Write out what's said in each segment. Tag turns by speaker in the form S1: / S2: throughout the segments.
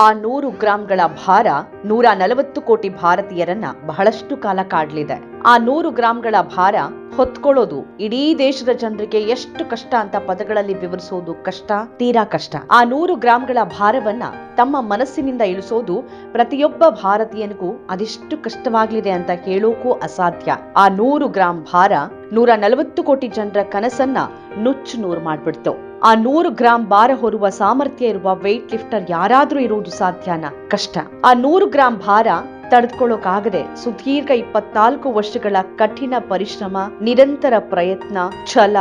S1: ಆ ನೂರು ಗ್ರಾಂಗಳ ಭಾರ ನೂರ ನಲವತ್ತು ಕೋಟಿ ಭಾರತೀಯರನ್ನ ಬಹಳಷ್ಟು ಕಾಲ ಕಾಡ್ಲಿದೆ. ಆ ನೂರು ಗ್ರಾಂಗಳ ಭಾರ ಹೊತ್ಕೊಳ್ಳೋದು ಇಡೀ ದೇಶದ ಜನರಿಗೆ ಎಷ್ಟು ಕಷ್ಟ ಅಂತ ಪದಗಳಲ್ಲಿ ವಿವರಿಸೋದು ಕಷ್ಟ, ತೀರಾ ಕಷ್ಟ. ಆ ನೂರು ಗ್ರಾಂಗಳ ಭಾರವನ್ನ ತಮ್ಮ ಮನಸ್ಸಿನಿಂದ ಇಳಿಸೋದು ಪ್ರತಿಯೊಬ್ಬ ಭಾರತೀಯನಿಗೂ ಅದೆಷ್ಟು ಕಷ್ಟವಾಗ್ಲಿದೆ ಅಂತ ಹೇಳೋಕು ಅಸಾಧ್ಯ. ಆ ನೂರು ಗ್ರಾಂ ಭಾರ ನೂರ ನಲವತ್ತು ಕೋಟಿ ಜನರ ಕನಸನ್ನ ನುಚ್ಚು ನೂರು ಮಾಡ್ಬಿಡ್ತು. ಆ ನೂರು ಗ್ರಾಂ ಭಾರ ಹೊರುವ ಸಾಮರ್ಥ್ಯ ಇರುವ ವೆಯ್ಟ್ ಲಿಫ್ಟರ್ ಯಾರಾದ್ರೂ ಇರುವುದು ಸಾಧ್ಯನಾ? ಕಷ್ಟ. ಆ ನೂರು ಗ್ರಾಂ ಭಾರ ತಡೆದುಕೊಳ್ಳೋಕಾಗದೆ ಸುದೀರ್ಘ ಇಪ್ಪತ್ನಾಲ್ಕು ವರ್ಷಗಳ ಕಠಿಣ ಪರಿಶ್ರಮ, ನಿರಂತರ ಪ್ರಯತ್ನ, ಛಲ,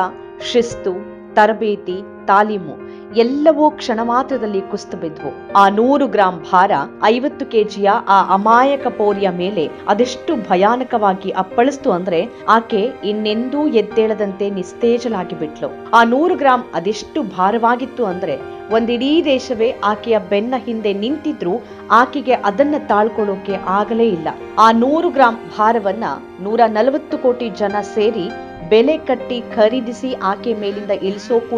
S1: ಶಿಸ್ತು, ತರಬೇತಿ ತಾಲೀಮು ಎಲ್ಲವೂ ಕ್ಷಣ ಮಾತ್ರದಲ್ಲಿ ಕುಸಿದು ಬಿದ್ವು. ಆ ನೂರು ಗ್ರಾಂ ಭಾರ ಐವತ್ತು ಕೆಜಿಯ ಆ ಅಮಾಯಕ ಪೋರಿಯ ಮೇಲೆ ಅದೆಷ್ಟು ಭಯಾನಕವಾಗಿ ಅಪ್ಪಳಿಸ್ತು ಅಂದ್ರೆ ಆಕೆ ಇನ್ನೆಂದೂ ಎದ್ದೇಳದಂತೆ ನಿಸ್ತೇಜಲಾಗಿ ಬಿಟ್ಲು. ಆ ನೂರು ಗ್ರಾಂ ಅದೆಷ್ಟು ಭಾರವಾಗಿತ್ತು ಅಂದ್ರೆ ಒಂದಿಡೀ ದೇಶವೇ ಆಕೆಯ ಬೆನ್ನ ಹಿಂದೆ ನಿಂತಿದ್ರು ಆಕೆಗೆ ಅದನ್ನ ತಾಳ್ಕೊಳ್ಳೋಕೆ ಆಗಲೇ ಇಲ್ಲ. ಆ ನೂರು ಗ್ರಾಂ ಭಾರವನ್ನ ನೂರ ನಲವತ್ತು ಕೋಟಿ ಜನ ಸೇರಿ ಬೆಲೆ ಕಟ್ಟಿ ಖರೀದಿಸಿ ಆಕೆ ಮೇಲಿಂದ ಇಳಿಸೋಕು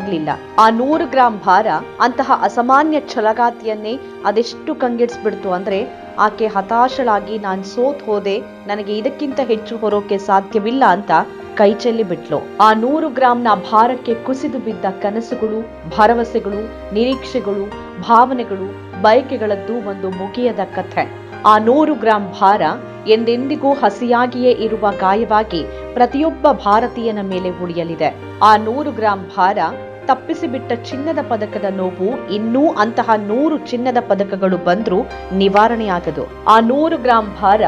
S1: ಸಾಧ್ಯವಾಗ್ಲಿಲ್ಲ ಆ ನೂರು ಗ್ರಾಂ ಭಾರ ಅಂತಹ ಅಸಾಮಾನ್ಯ ಛಲಗಾತಿಯನ್ನೇ ಅದೆಷ್ಟು ಕಂಗೆಡಿಸ್ಬಿಡ್ತು ಅಂದ್ರೆ ಆಕೆ ಹತಾಶಳಾಗಿ ನಾನ್ ಸೋತ್ ಹೋದೆ, ನನಗೆ ಇದಕ್ಕಿಂತ ಹೆಚ್ಚು ಹೊರೋಕೆ ಸಾಧ್ಯವಿಲ್ಲ ಅಂತ ಕೈ ಚೆಲ್ಲಿ ಬಿಟ್ಲು. ಆ ನೂರು ಗ್ರಾಂನ ಭಾರಕ್ಕೆ ಕುಸಿದು ಬಿದ್ದ ಕನಸುಗಳು, ಭರವಸೆಗಳು, ನಿರೀಕ್ಷೆಗಳು, ಭಾವನೆಗಳು, ಬಯಕೆಗಳದ್ದು ಒಂದು ಮುಗಿಯದ ಕಥೆ. ಆ ನೂರು ಗ್ರಾಂ ಭಾರ ಎಂದೆಂದಿಗೂ ಹಸಿಯಾಗಿಯೇ ಇರುವ ಗಾಯವಾಗಿ ಪ್ರತಿಯೊಬ್ಬ ಭಾರತೀಯನ ಮೇಲೆ ಉಳಿಯಲಿದೆ. ಆ ನೂರು ಗ್ರಾಂ ಭಾರ ತಪ್ಪಿಸಿಬಿಟ್ಟ ಚಿನ್ನದ ಪದಕದ ನೋವು ಇನ್ನೂ ಅಂತಹ ನೂರು ಚಿನ್ನದ ಪದಕಗಳು ಬಂದರೂ ನಿವಾರಣೆಯಾಗದು. ಆ ನೂರು ಗ್ರಾಂ ಭಾರ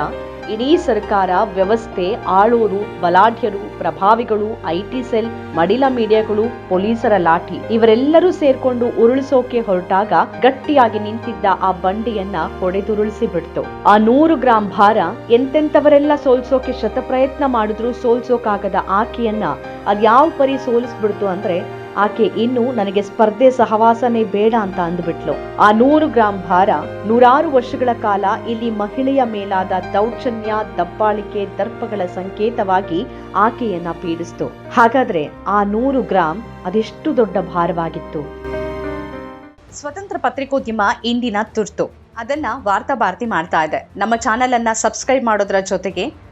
S1: ಇಡೀ ಸರ್ಕಾರ, ವ್ಯವಸ್ಥೆ, ಆಳೋರು, ಬಲಾಢ್ಯರು, ಪ್ರಭಾವಿಗಳು, ಐಟಿ ಸೆಲ್, ಮಡಿಲ ಮೀಡಿಯಾಗಳು, ಪೊಲೀಸರ ಲಾಠಿ ಇವರೆಲ್ಲರೂ ಸೇರ್ಕೊಂಡು ಉರುಳಿಸೋಕೆ ಹೊರಟಾಗ ಗಟ್ಟಿಯಾಗಿ ನಿಂತಿದ್ದ ಆ ಬಂಡಿಯನ್ನ ಹೊಡೆದುರುಳಿಸಿ ಬಿಡ್ತು ಆ ನೂರು ಗ್ರಾಂ ಭಾರ ಎಂತೆಂತವರೆಲ್ಲ ಸೋಲ್ಸೋಕೆ ಶತಪ್ರಯತ್ನ ಮಾಡಿದ್ರು ಸೋಲ್ಸೋಕಾಗದ ಆಕೆಯನ್ನ ಅದ್ಯಾವ ಪರಿ ಸೋಲಿಸ್ಬಿಡ್ತು ಅಂದ್ರೆ ಆಕೆ ಇನ್ನು ನನಗೆ ಸ್ಪರ್ಧೆ ಸಹವಾಸನೇ ಬೇಡ ಅಂತ ಅಂದ್ಬಿಟ್ಲು. ಆ ನೂರು ಗ್ರಾಂ ಭಾರ ನೂರಾರು ವರ್ಷಗಳ ಕಾಲ ಇಲ್ಲಿ ಮಹಿಳೆಯ ಮೇಲಾದ ದೌರ್ಜನ್ಯ, ದಬ್ಬಾಳಿಕೆ, ದರ್ಪಗಳ ಸಂಕೇತವಾಗಿ ಆಕೆಯನ್ನ ಪೀಡಿಸ್ತು. ಹಾಗಾದ್ರೆ ಆ ನೂರು ಗ್ರಾಂ ಅದೆಷ್ಟು ದೊಡ್ಡ ಭಾರವಾಗಿತ್ತು? ಸ್ವತಂತ್ರ ಪತ್ರಿಕೋದ್ಯಮ ಇಂದಿನ ತುರ್ತು. ಅದನ್ನ ವಾರ್ತಾ ಭಾರತಿ ಮಾಡ್ತಾ ಇದೆ. ನಮ್ಮ ಚಾನೆಲ್ ಅನ್ನ ಸಬ್ಸ್ಕ್ರೈಬ್ ಮಾಡೋದ್ರ ಜೊತೆಗೆ